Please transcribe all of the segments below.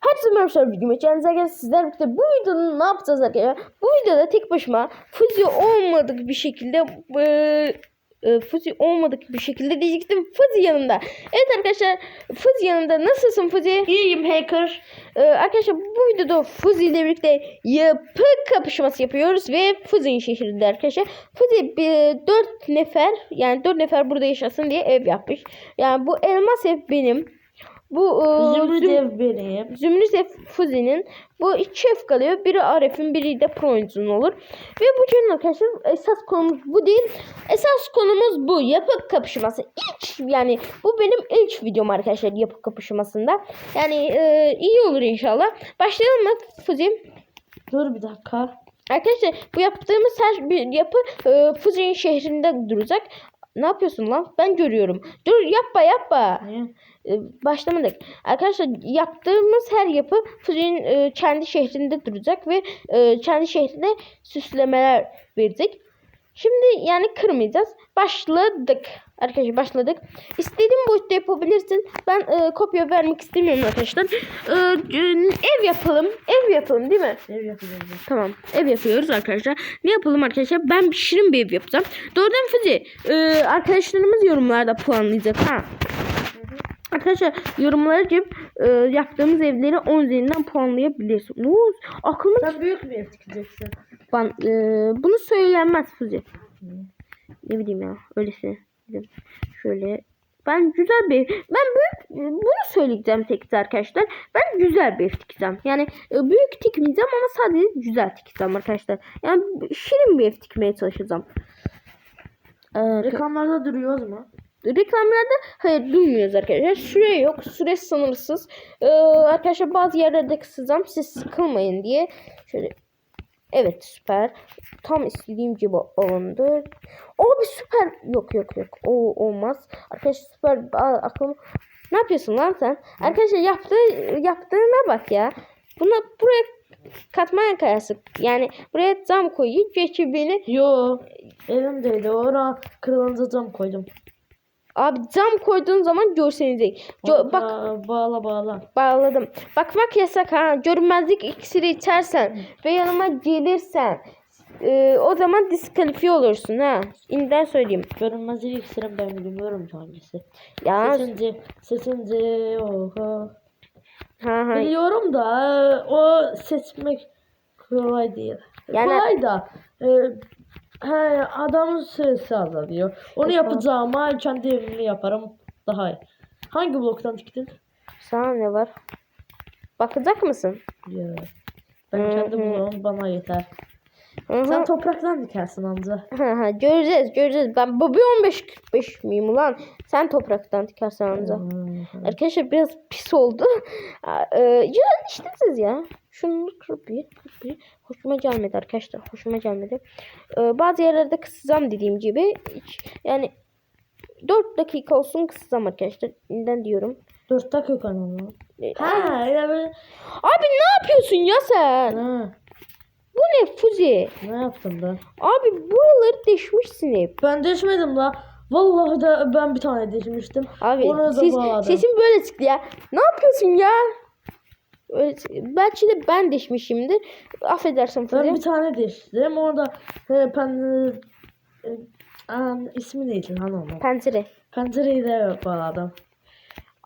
Herkese merhaba arkadaşlar videoma hoş geldiniz. Sizler birlikte bu videoda ne yapacağız arkadaşlar? Bu videoda tek başıma Fuzi olmadık bir şekilde e, e, Fuzi olmadık bir şekilde diyecektim. Fuzi yanımda. Evet arkadaşlar Fuzi yanımda. Nasılsın Fuzi? İyiyim hacker. Ee, arkadaşlar bu videoda Fuzi ile birlikte yapı kapışması yapıyoruz ve Fuzi'nin şehrinde arkadaşlar. Fuzi bir, dört nefer yani dört nefer burada yaşasın diye ev yapmış. Yani bu elmas ev benim. Bu e, Zümrüt Züm- ev benim. Zümrüt ev Fuzi'nin. Bu iki çift kalıyor. Biri Arif'in biri de Pro'nun olur. Ve bu canın arkadaşlar esas konumuz bu değil. Esas konumuz bu. Yapı kapışması. İlk yani bu benim ilk videom arkadaşlar yapı kapışmasında. Yani e, iyi olur inşallah. Başlayalım mı Fuzi? Dur bir dakika. Arkadaşlar bu yaptığımız her bir yapı e, Fuzi'nin şehrinde duracak. Ne yapıyorsun lan? Ben görüyorum. Dur yapma yapma. Niye? E, başlamadık. Arkadaşlar yaptığımız her yapı Fuzi'nin e, kendi şehrinde duracak ve e, kendi şehrine süslemeler verecek. Şimdi yani kırmayacağız. Başladık. Arkadaşlar başladık. İstediğin boyutta yapabilirsin. Ben e, kopya vermek istemiyorum arkadaşlar. E, e, ev yapalım. Ev yapalım değil mi? Ev yapacağız. Tamam. Ev yapıyoruz arkadaşlar. Ne yapalım arkadaşlar? Ben bir şirin bir ev yapacağım. Doğrudan Fuzi. e, arkadaşlarımız yorumlarda puanlayacak ha. Arkadaşlar yorumlara girip e, yaptığımız evleri 10 üzerinden puanlayabilirsiniz. Aklıma Sen büyük bir ev dikeceksin. ben, e, bunu söylenmez Fuzi. Ne bileyim ya öylesi. Şöyle ben güzel bir ben büyük bunu söyleyeceğim tek arkadaşlar. Ben güzel bir ev dikeceğim. Yani e, büyük dikmeyeceğim ama sadece güzel dikeceğim arkadaşlar. Yani şirin bir ev dikmeye çalışacağım. Ee, Reklamlarda duruyoruz mu? Reklamlarda hayır duymuyoruz arkadaşlar. Süre yok. Süre sınırsız. Ee, arkadaşlar bazı yerlerde kısacağım. Siz sıkılmayın diye. Şöyle. Evet süper. Tam istediğim gibi alındı. Abi süper. Yok yok yok. O olmaz. Arkadaşlar süper. Aa, aklım. Ne yapıyorsun lan sen? Arkadaşlar yaptığı yaptığına bak ya. Buna buraya katman kayası. Yani buraya cam koyuyor. Geçi beni Yo. Elimdeydi. Oraya kırılınca cam koydum. Abi cam koyduğun zaman görsenecek. Gö- bak Bağla bağla. bağladım. Bakmak yasak ha. Görünmezlik iksiri içersen ve yanıma gelirsen e, o zaman diskalifiye olursun ha. İnden söyleyeyim. Görünmezlik iksirim ben bilmiyorum hangisi. Ya Sesince. Sesince. Oha. ha ha. Biliyorum da o seçmek kolay değil. Yani- kolay da e, he, adamın süresi azalıyor. Onu yapacağıma kendi evimi yaparım daha iyi. Hangi bloktan diktin? Sana ne var? Bakacak mısın? Ya, ben Hı kendi bloğum bana yeter. Hı hı. Sen topraktan dikersin anca. Ha göreceğiz göreceğiz. Ben bir 15 45 miyim ulan? Sen topraktan dikersen anca. Hı hı. Arkadaşlar biraz pis oldu. Aa, e, ya işte siz ya. Şunu kır bir, kır bir. Hoşuma gelmedi arkadaşlar. Hoşuma gelmedi. Ee, bazı yerlerde kısacağım dediğim gibi. Hiç- Yani 4 dakika olsun kısacağım arkadaşlar. Neden diyorum. Dört dakika kanalı. Ee, Ha, ya böyle. Abi ne yapıyorsun ya sen? Ha, Bu ne Fuzi? ne yaptım ben? Abi buraları deşmişsin hep. Ben deşmedim la. Vallahi de ben bir tane deşmiştim. Abi Onu ses, sesin böyle çıktı ya. Ne yapıyorsun ya? Belki de ben deşmişimdir. Affedersin Fuzi. Ben bir tane deştim. Orada e, ben e, e, an, ismi neydi lan onun? Pencere. Pencereyi de bağladım.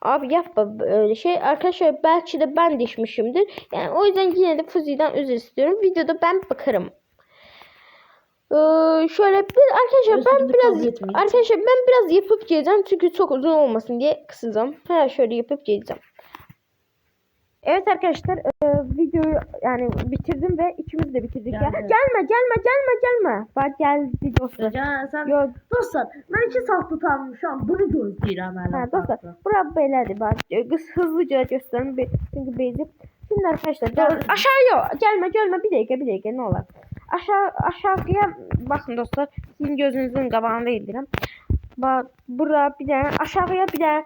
Abi yapma öyle şey. Arkadaşlar belki de ben deşmişimdir. Yani o yüzden yine de Fuzi'den özür istiyorum. Videoda ben bakarım. Ee, şöyle bir arkadaşlar ben biraz arkadaşlar ben biraz yapıp geleceğim çünkü çok uzun olmasın diye kısacağım. Ha şöyle yapıp geleceğim. Evet arkadaşlar e, videoyu yani bitirdim ve ikimiz de bitirdik ya. Yani- Gelme gelme gelme gelme. Bak geldi dostlar. Ya sen Yok dostlar ben iki saat tutarım şu an bunu gözleyeceğim ben. Ha dostlar bura belədir bax. Qız hızlıca göstərin be- çünki beyzi. Şimdi arkadaşlar Gel. aşağıya gelme gelme bir dakika bir dakika ne olur. Aşağı aşağıya bakın dostlar. Sizin gözünüzün qabağında edirəm. Bak bura bir dənə aşağıya bir dənə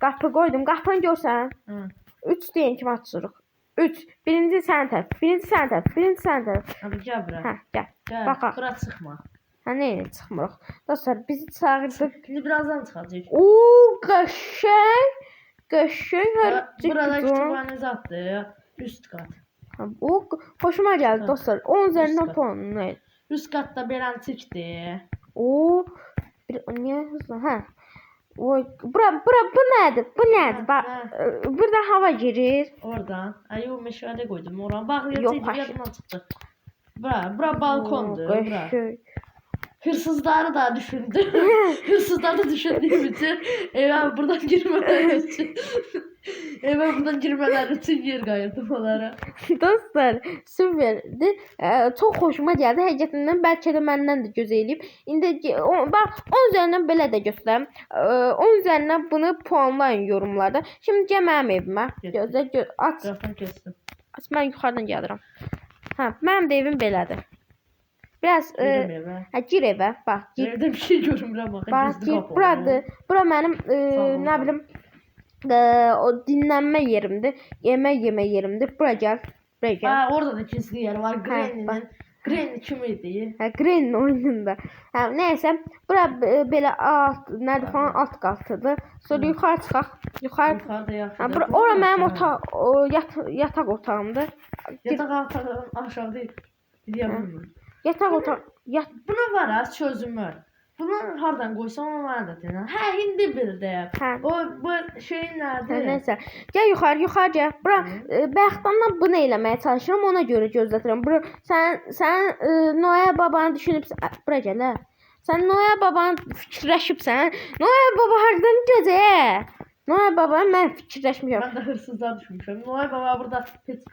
qapı qoydum. Qapını görsən. Hı. 3 deyin kimi açırıq. 3. Birinci sən tərəf, birinci sən tərəf, birinci sən tərəf. Abi gel bırak. Hə, gəl. Gel. bak. Kıra sıkma. Hə nə çıxmırıq. Dostlar bizi çağırdıq. Şimdi birazdan çıkacak. Oo, qəşəng. Qəşəng hər Bura- Burada kütüphane zattı. Üst kat. O hoşuma gəldi Ha. dostlar. 10 üzərindən puan. Üst katta berentikti. O bir niyə hızlı? Hə. Oy, bura bura bu nədir? Bu Bax, ha. e, burada hava girir. Oradan. Ay o meşale koydum. Oradan bak yatıydı haşır. yadından çıktı. Bura, bura balkondu. Oo, Bura. Hırsızları da düşündüm. Hırsızları düşündüğüm için eve buradan girmeler için eve buradan girmeler için yer kayırdım onlara. Dostlar, süperdir. Ə, çox xoşuma gəldi. Həqiqətən bəlkə də məndən də göz eləyib. İndi bax 10 üzərindən belə də göstərim. Ə, 10 üzərindən bunu puanlayın yorumlarda. Şimdi gəl mənim evimə. Gözlə, gö aç. Aç. Mən yuxarıdan gəlirəm. Hə, mənim də evim belədir. Biraz Girdim eve. hə gir evə. Bax, gir. Evde bir şey görmürəm bakın. Bax, gir. Buradır. Bura mənim ol, nə bilim ə, o dinlənmə yerimdir. Yemək yemə yerimdir. Bura gəl. Buraya gəl. Ha, orada da gizli yer var. Granny'nin. Granny kimiydi? Hə, Green oyununda. Hə, nəysə, bura e, belə alt, nədir falan alt qatıdır. Sonra yuxarı çıxaq. Yuxarı. Yukarıda yaxşı. Hə, bura ora mənim otaq, o yat, yataq otağımdır. Yatak altı aşağıda gidebilirim. Yataq otaq, yat. Buna var az çözümü. Bunu hardan o var da denen. He indi bir de. Hə. O bu şeyin Hə, nerede? nəysə. Gəl yuxarı, yuxarı gəl. Bura e, bayaqdandan bunu eləməyə çalışıram, ona görə gözlətirəm. Bura sən sən e, Noya babanı düşünübsən. Bura gəl. Hə. Sən Noya babanı fikirləşibsən. Noya baba hardan gəzə? Noya baba mən fikirləşmişəm. Ben de hırsızlar düşmüşüm. Noel Baba burada pet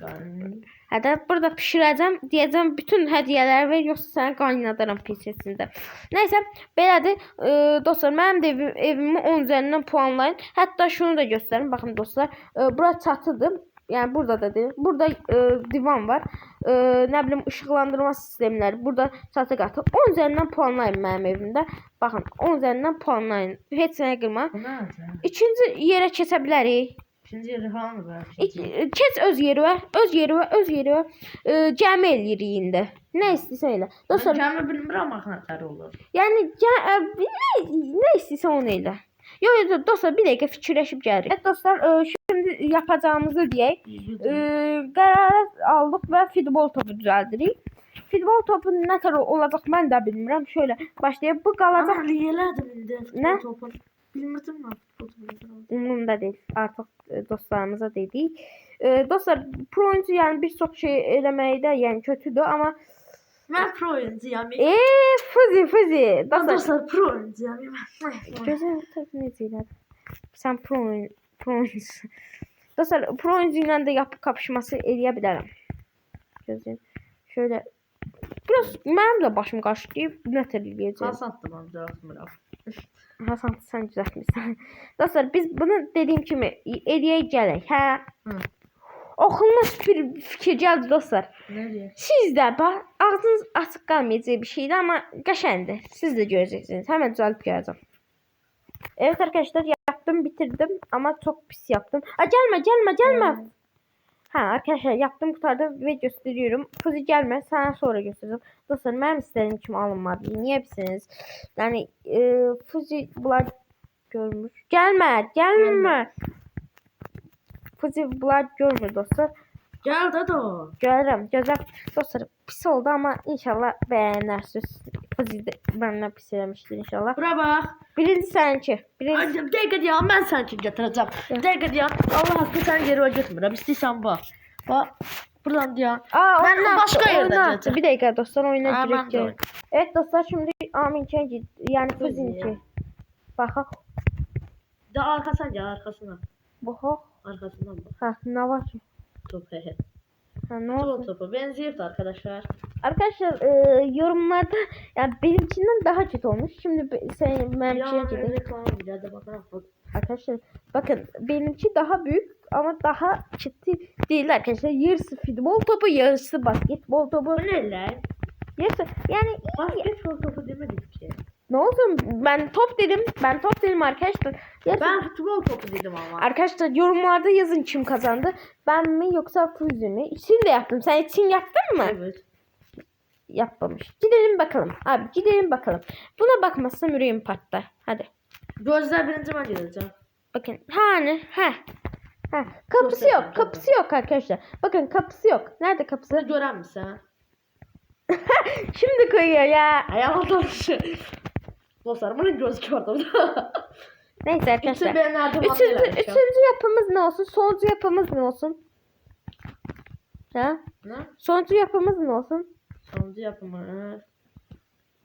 Hətta burada bişirəcəm, deyəcəm bütün hədiyyələri ver, yoxsa səni qaynadaram PC-sində. Nəysə, belədir. E, dostlar, mənim də evim, evimi 10 üzərindən puanlayın. Hətta şunu da göstərim. Baxın dostlar, e, bura çatıdır. Yəni burada da deyil. Burada e, divan var. E, nə bilim işıqlandırma sistemləri. Burada çatı qatı. 10 üzərindən puanlayın mənim evimdə. Baxın, 10 üzərindən puanlayın. Heç nəyə qırma. İkinci yerə keçə bilərik. İkinci yeri hangi var? İk- Keç öz yerimə, öz yerimə, öz yerimə e, cəmi eləyirik indi. Nə istəyirsən elə. Dostlar, kendimi bilmirəm axı olur. yəni gə, ə, nə, nə istəyirsən onu elə. Yox, yox, dostlar, bir dəqiqə fikirləşib gəlirik. Evet, dostlar, e, şimdi yapacağımızı deyək. E, qərar aldıq və futbol topu düzəldirik. Futbol topu nə tər olacaq mən də bilmirəm. Şöyle başlayaq. Bu qalacaq Ama niyelerdim indi futbol topu. Bilmirdim ben futbol topu. umurumda deyil. Artıq e, dostlarımıza dedik. E, dostlar, pro oyuncu yəni bir çox şey eləməkdə yəni kötüdür, amma Ben pro oyuncuyum. e fızi. Ben Dostlar, dostlar pro oyuncuyum. gözəl təbii necə elədi? Sən pro oyun pro oyuncusun. Dostlar, pro oyuncu ilə də yapı kapışması eləyə bilərəm. Gözləyin. Şöyle biraz mənim də başım qaşlayıb nə tər eləyəcəm. Amca atmıram. Hasan sən düzəltmisən. Dostlar, biz bunu dediyim kimi eləyək gələk. Hə. Hı. Oxunmuş bir fikir gəldi dostlar. Siz də bax, ağzınız açıq qalmayacaq bir şeydir, amma qəşəngdir. Siz də görəcəksiniz. Həmən düzəltib gələcəm. Evet arkadaşlar yaptım bitirdim ama çok pis yaptım. Aa, gelme gelme gelme. Ha arkadaşlar yaptım kurtardım ve gösteriyorum. Fuzi gelme sana sonra göstereceğim. Dostlar benim istediğim kim alınmadı. Niye misiniz? Yani e, Fuzi bunlar görmüş. Gelme gelme. Fuzi bunlar görmür dostlar. Gel Dado. Görürüm gözüm. Dostlar pis oldu ama inşallah beğenirsiniz. Fuzi de benden pis eləmiştir inşallah. Bura bak. Birinci seninki. Birinci. Dəqiqə deyəm, mən sənin üçün gətirəcəm. Dəqiqə deyəm, Allah haqqı sən geri götürmürəm. İstəyirsən bax. Bax. Buradan deyəm. Aa, Ben oyuna başka yerden geleceğim. Bir dakika dostlar oyuna ben gel- Evet dostlar şimdi Amin'e git. Yani Fuzi'ye. Fuzi'ninki. Bakak. De arkasına gel, arkasına. Bakak. Arkasından bak. Ha ne var ki? Top he he. Ha ne oldu? topu benziyordu arkadaşlar. Arkadaşlar e, yorumlarda yani benimkinden daha kötü olmuş. Şimdi be- sen benim Ya şeye gideyim. reklam bir de bakalım. Bak. Arkadaşlar bakın benimki daha büyük ama daha ciddi değil arkadaşlar. Yarısı futbol topu, yarısı basketbol topu. Bu ne lan? Yarısı yani Basketbol topu demedik ki. Ne oldu? Ben top dedim. Ben top dedim arkadaşlar. Yarısı Ben futbol topu dedim ama. Arkadaşlar yorumlarda yazın kim kazandı. Ben mi yoksa Fuzi mi? İçin de yaptım. Sen için yaptın mı? Evet. Yapmamış. Gidelim bakalım. Abi gidelim bakalım. Buna bakmazsam yüreğim patlar. Hadi. Gözler birinci ben geleceğim. Bakın hani ha. Ha, kapısı yok. Kapısı yok arkadaşlar. Bakın kapısı yok. Nerede kapısı? Gören misin? Şimdi koyuyor ya. Ayağıma tanışı. Dostlar bunun gözüküyor orada. Neyse arkadaşlar. Üçüncü, üçüncü yapımız ne olsun? Sonuncu yapımız ne olsun? Ha? Ne? Sonuncu yapımız ne olsun? Sonuncu yapımı.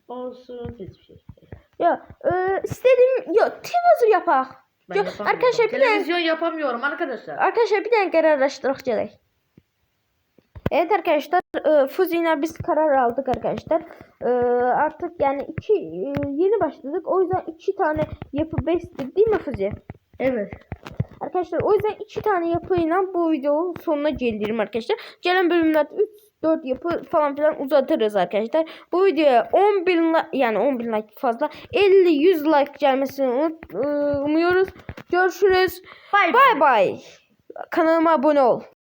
Olsun hiçbir şey. Ya e, istediğim yok Tivozu yapak. Ben Yok, arkadaşlar bir tane Televizyon yapamıyorum arkadaşlar. arkadaşlar bir tane karar araştırdık gelek. Evet arkadaşlar e, Fuzi'yle biz karar aldık arkadaşlar. E, artık yani iki e, yeni başladık. O yüzden iki tane yapı besledik değil mi Fuzi? Evet. Arkadaşlar o yüzden iki tane yapıyla bu videonun sonuna gelirim arkadaşlar. Gelen bölümlerde 3 4 yapı falan filan uzatırız arkadaşlar. Bu videoya 10 bin like yani 10 bin like fazla 50 100 like gelmesini umut- e, umuyoruz. Görüşürüz. Bay bay. Kanalıma abone ol.